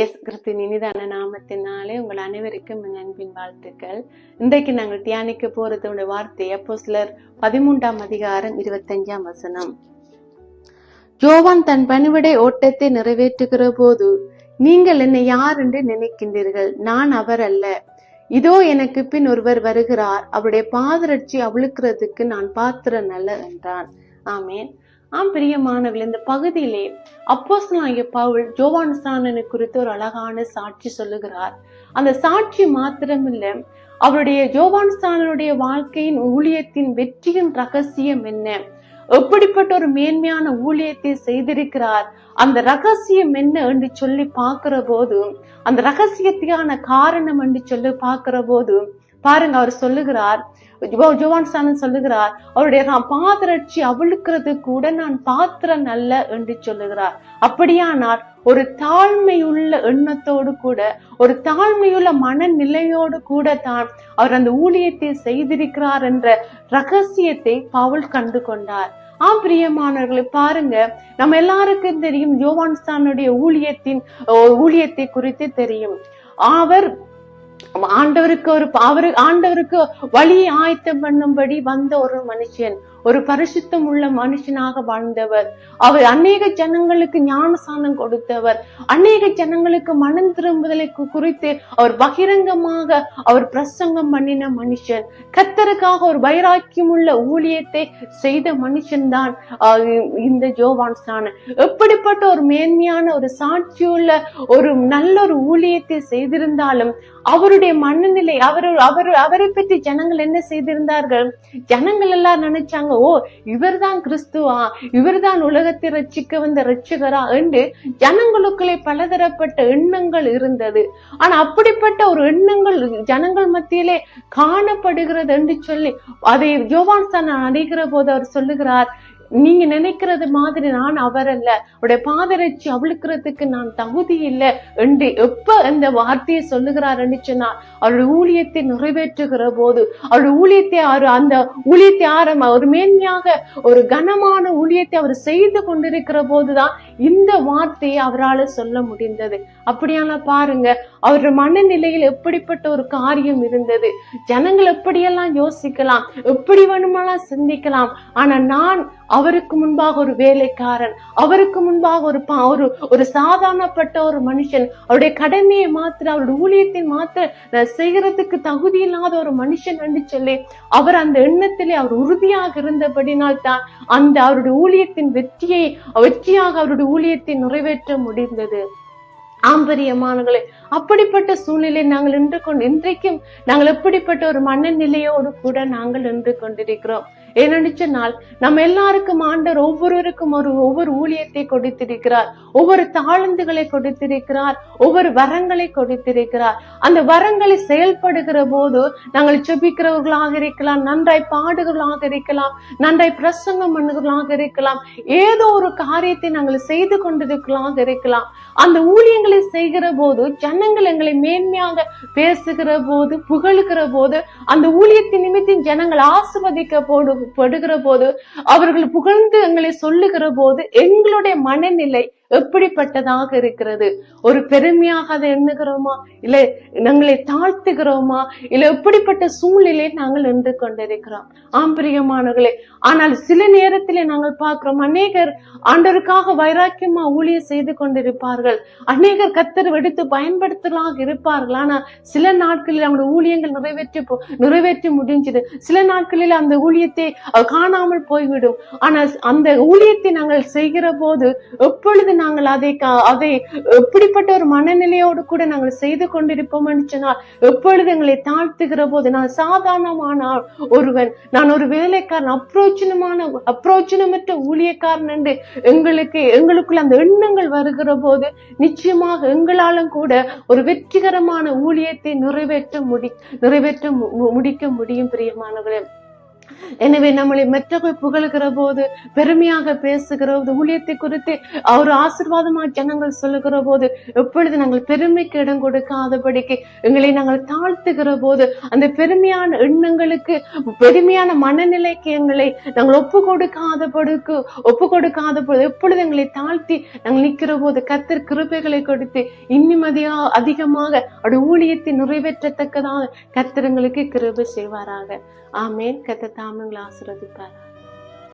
S கிறிஸ்தின் இனிதான நாமத்தினாலே உங்கள் அனைவருக்கும் என் அன்பின் வாழ்த்துக்கள். இன்றைக்கு நாங்கள் தியானிக்க போறதோட வார்த்தை அப்போ சிலர் பதிமூன்றாம் அதிகாரம் இருபத்தஞ்சாம் வசனம். ஜோவான் தன் பணிவிடை ஓட்டத்தை நிறைவேற்றுகிற போது நீங்கள் என்னை யார் என்று நினைக்கின்றீர்கள்? நான் அவர் அல்ல. இதோ எனக்கு பின் ஒருவர் வருகிறார். அவருடைய பாதரட்சி அவிழுக்கிறதுக்கு நான் பாத்திரன் அல்ல என்றான். ஆமேன். ஆம் பிரியமானவர்கள் இந்த பகுதியிலே அப்போஸ்தலனாகிய பவுல் ஜோவான் குறித்து ஒரு அழகான சாட்சி சொல்லுகிறார். அந்த சாட்சி மாத்திரமில்லை அவருடைய ஜோவான்ஸ்தானனுடைய வாழ்க்கையின் ஊழியத்தின் வெற்றியின் ரகசியம் என்ன? எப்படிப்பட்ட ஒரு மேன்மையான ஊழியத்தை செய்திருக்கிறார்? அந்த ரகசியம் என்ன என்று சொல்லி பார்க்கிற போது அந்த ரகசியத்துக்கான காரணம் என்று சொல்லி பார்க்கிற போது பாருங்க அவர் சொல்லுகிறார். ஜோ- ஜோவான் சாமன் சொல்லுகிறார் அவருடைய நான் பாதரட்சி அவிழுக்கிறது கூட நான் பாத்திரன் அல்ல என்று சொல்லுகிறார். அப்படியானால் ஒரு தாழ்மையுள்ள எண்ணத்தோடு கூட ஒரு தாழ்மையுள்ள மனநிலையோடு கூட தான் அவர் அந்த ஊழியத்தை செய்திருக்கிறார் என்ற ரகசியத்தை பவுல் கண்டு கொண்டார். ஆம் பிரியமானவர்களை பாருங்க நம்ம எல்லாருக்கும் தெரியும் யோவான்ஸ்தானுடைய ஊழியத்தின் ஊழியத்தை குறித்து தெரியும். அவர் ஆண்டவருக்கு ஒரு அவரு ஆண்டவருக்கு வழியை ஆயத்தம் பண்ணும்படி வந்த ஒரு மனுஷன். ஒரு பரிசுத்தம் உள்ள மனுஷனாக வாழ்ந்தவர். அவர் அநேக ஜனங்களுக்கு ஞானசானம் கொடுத்தவர். அநேக ஜனங்களுக்கு மனம் திரும்புதலை குறித்து அவர் பகிரங்கமாக அவர் பிரசங்கம் பண்ணின மனுஷன். கத்தருக்காக ஒரு வைராக்கியம் உள்ள ஊழியத்தை செய்த மனுஷன்தான் இந்த ஜோவான் ஸ்நானன் எப்படிப்பட்ட ஒரு மேன்மையான ஒரு சாட்சியுள்ள ஒரு நல்ல ஒரு ஊழியத்தை செய்திருந்தாலும் அவருடைய மனநிலை அவர் அவர் அவரை பற்றி ஜனங்கள் என்ன செய்திருந்தார்கள்? ஜனங்கள் எல்லாம் நினைச்சாங்க ஓ இவர்தான் கிறிஸ்துவா? இவர்தான் உலகத்தை ரட்சிக்க வந்த ரட்சகரா என்று ஜனங்களுக்குள்ளே பலதரப்பட்ட எண்ணங்கள் இருந்தது. ஆனா அப்படிப்பட்ட ஒரு எண்ணங்கள் ஜனங்கள் மத்தியிலே காணப்படுகிறது என்று சொல்லி அதை யோவான் தான் அடைகிற போது அவர் சொல்லுகிறார் நீங்க நினைக்கிறது மாதிரி நான் அவர் அல்ல அவருடைய பாதரட்சி அவளுக்கிறதுக்கு நான் தகுதி இல்லை என்று எப்ப அந்த வார்த்தையை சொல்லுகிறார் என்று சொன்னால் அவருடைய ஊழியத்தை நிறைவேற்றுகிற போது அவருடைய ஊழியத்தை அவர் அந்த ஊழியத்தை ஆரம்ப ஒரு மேன்மையாக ஒரு கனமான ஊழியத்தை அவர் செய்து கொண்டிருக்கிற போதுதான் இந்த வார்த்தையை அவரால் சொல்ல முடிந்தது. அப்படியான பாருங்க அவருடைய மனநிலையில் எப்படிப்பட்ட ஒரு காரியம் இருந்தது? ஜனங்கள் எப்படியெல்லாம் யோசிக்கலாம்? எப்படி வேணுமெல்லாம் சிந்திக்கலாம். ஆனா நான் அவருக்கு முன்பாக ஒரு வேலைக்காரன் அவருக்கு முன்பாக ஒரு பா- ஒரு ஒரு சாதாரணப்பட்ட ஒரு மனுஷன் அவருடைய கடமையை மாத்திர அவருடைய ஊழியத்தை மாத்திர செய்கிறதுக்கு செய்யறதுக்கு தகுதி இல்லாத ஒரு மனுஷன் என்று சொல்லி அவர் அந்த எண்ணத்திலே அவர் உறுதியாக இருந்தபடினால் தான் அந்த அவருடைய ஊழியத்தின் வெற்றியை வெற்றியாக அவருடைய ஊழியத்தை நிறைவேற்ற முடிந்தது. ஆம்பரியமானங்களே அப்படிப்பட்ட சூழ்நிலை நாங்கள் நின்று கொண்டு இன்றைக்கும் நாங்கள் எப்படிப்பட்ட ஒரு மனநிலையோடு கூட நாங்கள் நின்று கொண்டிருக்கிறோம். ஏனென்று சொன்னால் நம்ம எல்லாருக்கும் ஆண்டவர் ஒவ்வொருவருக்கும் ஒரு ஒவ்வொரு ஊழியத்தை கொடுத்திருக்கிறார். ஒவ்வொரு தாழ்ந்துகளை கொடுத்திருக்கிறார். ஒவ்வொரு வரங்களை கொடுத்திருக்கிறார். அந்த வரங்களை செயல்படுகிற போது நாங்கள் செபிக்கிறவர்களாக இருக்கலாம் நன்றாய் பாடுகளாக இருக்கலாம் நன்றாய் பிரசங்கம் பண்ணுகளாக இருக்கலாம் ஏதோ ஒரு காரியத்தை நாங்கள் செய்து கொண்டிருக்கலாக இருக்கலாம். அந்த ஊழியங்களை செய்கிற போது ஜனங்கள் எங்களை மேன்மையாக பேசுகிற போது புகழுகிற போது அந்த ஊழியத்தின் நிமித்தம் ஜனங்கள் ஆசிர்வதிக்க போடு படுகிற போது அவர்கள் புகழ்ந்து எங்களை சொல்லுகிற போது எங்களுடைய மனநிலை எப்படிப்பட்டதாக இருக்கிறது? ஒரு பெருமையாக அதை எண்ணுகிறோமா? இல்ல நாங்களை தாழ்த்துகிறோமா? இல்ல எப்படிப்பட்ட சூழ்நிலை நாங்கள் நின்று கொண்டிருக்கிறோம்? ஆம்பரியமானவர்களே ஆனால் சில நேரத்திலே நாங்கள் பார்க்கிறோம் அநேகர் ஆண்டவருக்காக வைராக்கியமா ஊழியம் செய்து கொண்டிருப்பார்கள். அநேகர் கத்தர் வெடித்து பயன்படுத்தலாக இருப்பார்கள். ஆனால் சில நாட்களில் அவங்களுடைய ஊழியங்கள் நிறைவேற்றி நிறைவேற்றி முடிஞ்சது. சில நாட்களில் அந்த ஊழியத்தை அது காணாமல் போய்விடும். ஆனால் அந்த ஊழியத்தை நாங்கள் செய்கிற போது எப்பொழுது நாங்கள் அதை அதை எப்படிப்பட்ட ஒரு மனநிலையோடு கூட நாங்கள் செய்து கொண்டிருப்போம் சொன்னால் எப்பொழுது எங்களை தாழ்த்துகிற போது நான் சாதாரணமான ஒருவன் நான் ஒரு வேலைக்காரன் அப்ரோச்சனமான அப்ரோச்சனமற்ற ஊழியக்காரன் என்று எங்களுக்கு எங்களுக்குள்ள அந்த எண்ணங்கள் வருகிற போது நிச்சயமாக எங்களாலும் கூட ஒரு வெற்றிகரமான ஊழியத்தை நிறைவேற்ற முடி நிறைவேற்ற மு- முடிக்க முடியும் பிரியமானவர்களே. எனவே நம்மளை மற்றவர்கள் புகழ்கிற போது பெருமையாக பேசுகிற போது ஊழியத்தை குறித்து அவர் ஆசிர்வாதமா ஜனங்கள் சொல்லுகிற போது எப்பொழுது நாங்கள் பெருமைக்கு இடம் கொடுக்காதபடிக்கு எங்களை நாங்கள் தாழ்த்துகிற போது அந்த பெருமையான எண்ணங்களுக்கு பெருமையான மனநிலைக்கு எங்களை நாங்கள் ஒப்பு கொடுக்காதபடிக்கு ஒப்பு கொடுக்காத போது எப்பொழுது எங்களை தாழ்த்தி நாங்கள் நிற்கிற போது கத்தர் கிருபைகளை கொடுத்து இன்னும் அதிகமாக அவருடைய ஊழியத்தை நிறைவேற்றத்தக்கதாக கத்திரங்களுக்கு கிருபை செய்வாராக. ஆமேன். கத்த தாமங்களை ஆசிர்வதிப்பார்